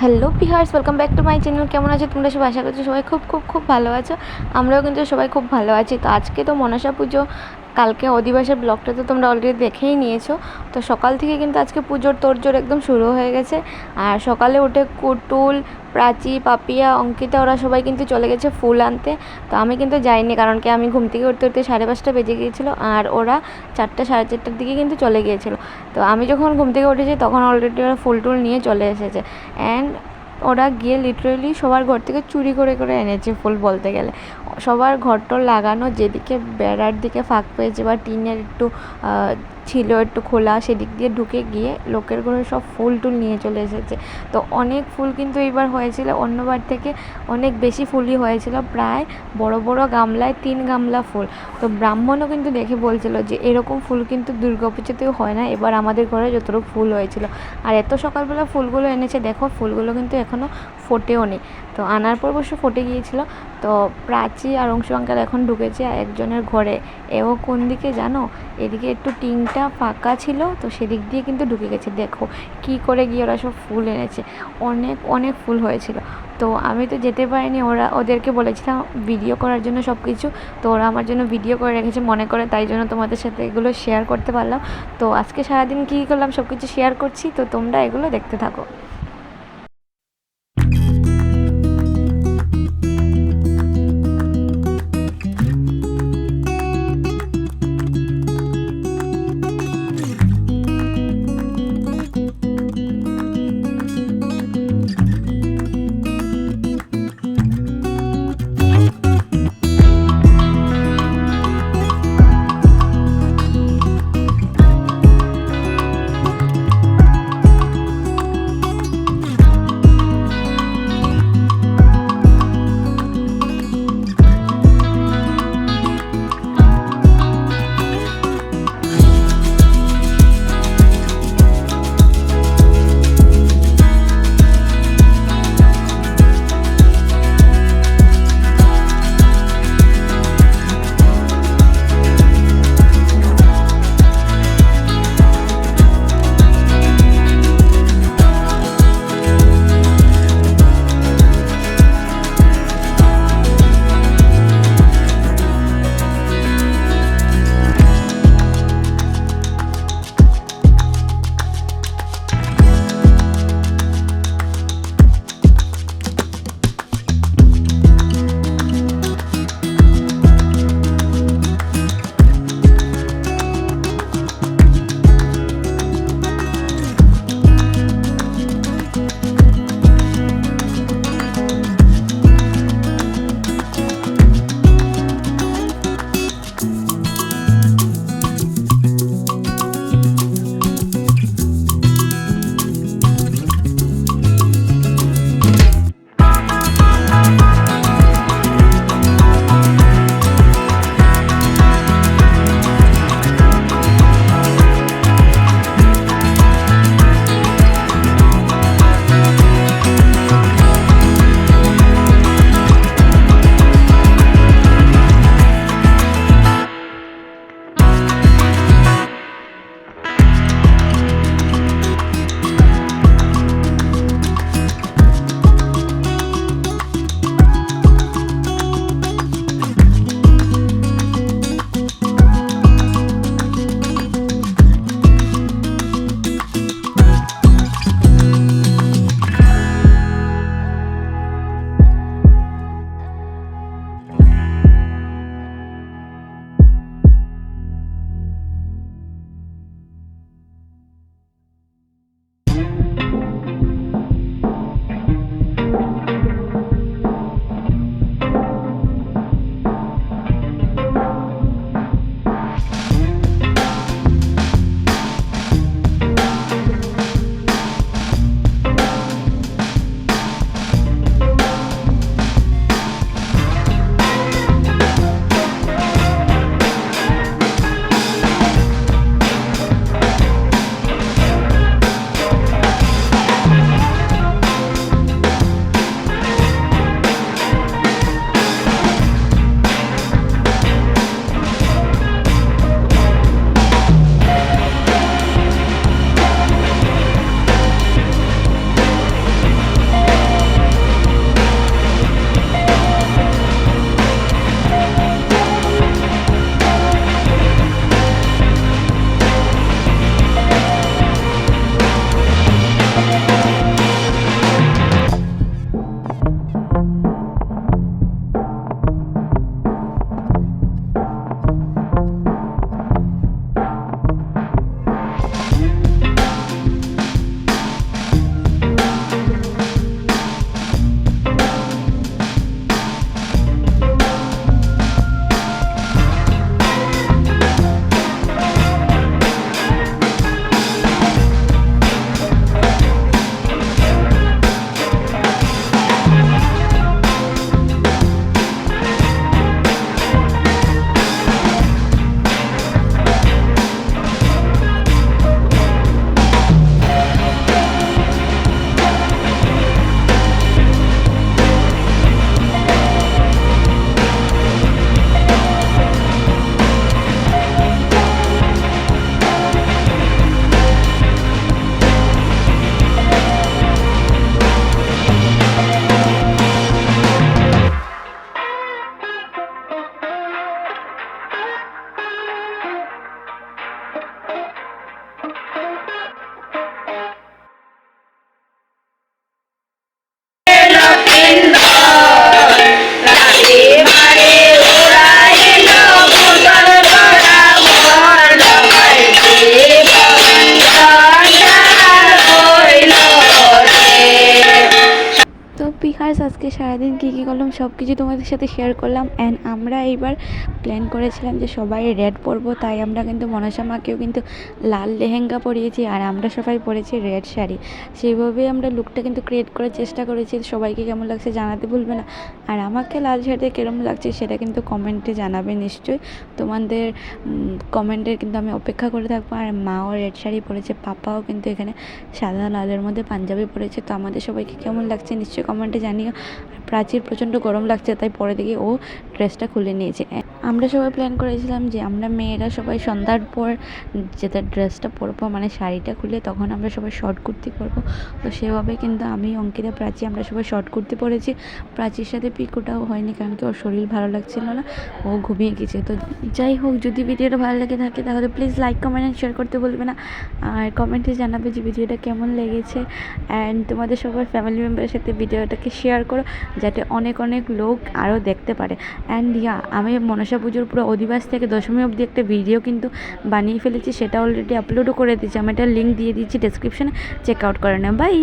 Hello পিহার্স welcome back to my channel কেমন আছো তোমরা সবাই? আশা করছ সবাই খুব খুব খুব ভালো আছো। আমরাও কিন্তু সবাই খুব ভালো আছি। তো আজকে তো মনসা পুজো। কালকে অধিবাসের ব্লগটা তো তোমরা অলরেডি দেখেই নিয়েছো। তো সকাল থেকে কিন্তু আজকে পুজোর তোড়জোড় একদম শুরু হয়ে গেছে। আর সকালে উঠে কুটুল, প্রাচী, পাপিয়া, অঙ্কিতা ওরা সবাই কিন্তু চলে গেছে ফুল আনতে। তো আমি কিন্তু যাইনি কারণ কি আমি ঘুম থেকে উঠতে উঠতে সাড়ে পাঁচটা বেজে গিয়েছিল আর ওরা চারটে, সাড়ে চারটার দিকে কিন্তু চলে গিয়েছিল। তো আমি যখন ঘুম থেকে উঠেছি তখন অলরেডি ওরা ফুল টুল নিয়ে চলে এসেছে। অ্যান্ড ওরা গিয়ে লিটারেলি সবার ঘর থেকে চুরি করে করে এনেছে ফুল বলতে গেলে। সবার ঘরটর লাগানো যেদিকে বেড়ার দিকে ফাঁক পেয়েছে বা টিনের একটু ছিল একটু খোলা, সেদিক দিয়ে ঢুকে গিয়ে লোকের ঘরে সব ফুল টুল নিয়ে চলে এসেছে। তো অনেক ফুল কিন্তু এইবার হয়েছিল অন্যবার থেকে অনেক বেশি ফুলই হয়েছিল, প্রায় বড় বড় গামলায় তিন গামলা ফুল। তো ব্রাহ্মণও কিন্তু দেখে বলছিল যে, এরকম ফুল কিন্তু দুর্গাপুজোতেও হয় না, এবার আমাদের ঘরে যতটুকু ফুল হয়েছিল। আর এত সকালবেলা ফুলগুলো এনেছে, দেখো, ফুলগুলো কিন্তু এখনও ফোটেও নি। তো আনার পর অবশ্য ফটে গিয়েছিল। তো প্রাচী আর অংশু আঙ্কাল এখন ঢুকেছে একজনের ঘরে। এও কোন দিকে জানো? এদিকে একটু টিংটা ফাঁকা ছিল, তো সেদিক দিয়ে কিন্তু ঢুকে গেছে। দেখো কি করে গিয়ে ওরা সব ফুল এনেছে। অনেক অনেক ফুল হয়েছিল। তো আমি তো যেতে পারিনি। ওরা, ওদেরকে বলেছিলাম ভিডিও করার জন্য সব কিছু তো ওরা আমার জন্য ভিডিও করে রেখেছে, মনে করে তাই জন্য তোমাদের সাথে এগুলো শেয়ার করতে পারলাম। তো আজকে সারাদিন কী করলাম? সব কিছু শেয়ার করছি। তো তোমরা এগুলো দেখতে থাকো। বিকাশ আজকে সারাদিন কী কী করলাম, সব কিছু তোমাদের সাথে শেয়ার করলাম। অ্যান্ড আমরা এইবার প্ল্যান করেছিলাম যে সবাই রেড পরবো, তাই আমরা কিন্তু মনসা মাকেও কিন্তু লাল লেহেঙ্গা পরিয়েছি, আর আমরা সবাই পরেছি রেড শাড়ি। সেইভাবেই আমরা লুকটা কিন্তু ক্রিয়েট করার চেষ্টা করেছি। সবাইকে কেমন লাগছে জানাতে ভুলবে না। আর আমাকে লাল শাড়িতে কীরকম লাগছে সেটা কিন্তু কমেন্টে জানাবে নিশ্চয়ই। তোমাদের কমেন্টের কিন্তু আমি অপেক্ষা করে থাকব। আর মাও রেড শাড়ি পরেছে, পাপাও কিন্তু এখানে সাদা লালের মধ্যে পাঞ্জাবি পরেছে। তো আমাদের সবাইকে কেমন লাগছে নিশ্চয়ই কমেন্টে জানিও। আর প্রাচীর প্রচণ্ড গরম লাগছে তাই পরে দেখি ও ড্রেসটা খুলে নিয়েছে। আমরা সবাই প্ল্যান করেছিলাম যে আমরা মেয়েরা সবাই সন্ধ্যার পর যেটা ড্রেসটা পরবো মানে শাড়িটা খুলে তখন আমরা সবাই শর্ট কুর্তি পরবো। তো সেভাবে কিন্তু আমি, অঙ্কিতা, প্রাচী আমরা সবাই শর্ট কুর্তি পরেছি। প্রাচীর সাথে পিকোটাও হয়নি কারণ কি ওর শরীর ভালো লাগছিল না, ও ঘুমিয়ে গেছে। তো যাই হোক, যদি ভিডিওটা ভালো লেগে থাকে তাহলে please like comment and share করতে বলবে না। আর কমেন্টে জানাবে যে ভিডিওটা কেমন লেগেছে। অ্যান্ড তোমাদের সবার ফ্যামিলি মেম্বারের সাথে ভিডিওটাকে শেয়ার করো, যাতে অনেক অনেক লোক আরও দেখতে পারে। অ্যান্ড ইয়া আমি মনসা পুজোর পুরো অধিবাস থেকে দশমী অবধি একটা ভিডিও কিন্তু বানিয়ে ফেলেছি, সেটা অলরেডি আপলোডও করে দিয়েছি। আমি এটা লিঙ্ক দিয়ে দিচ্ছি ডেসক্রিপশানে চেক আউট করে নেও। বাই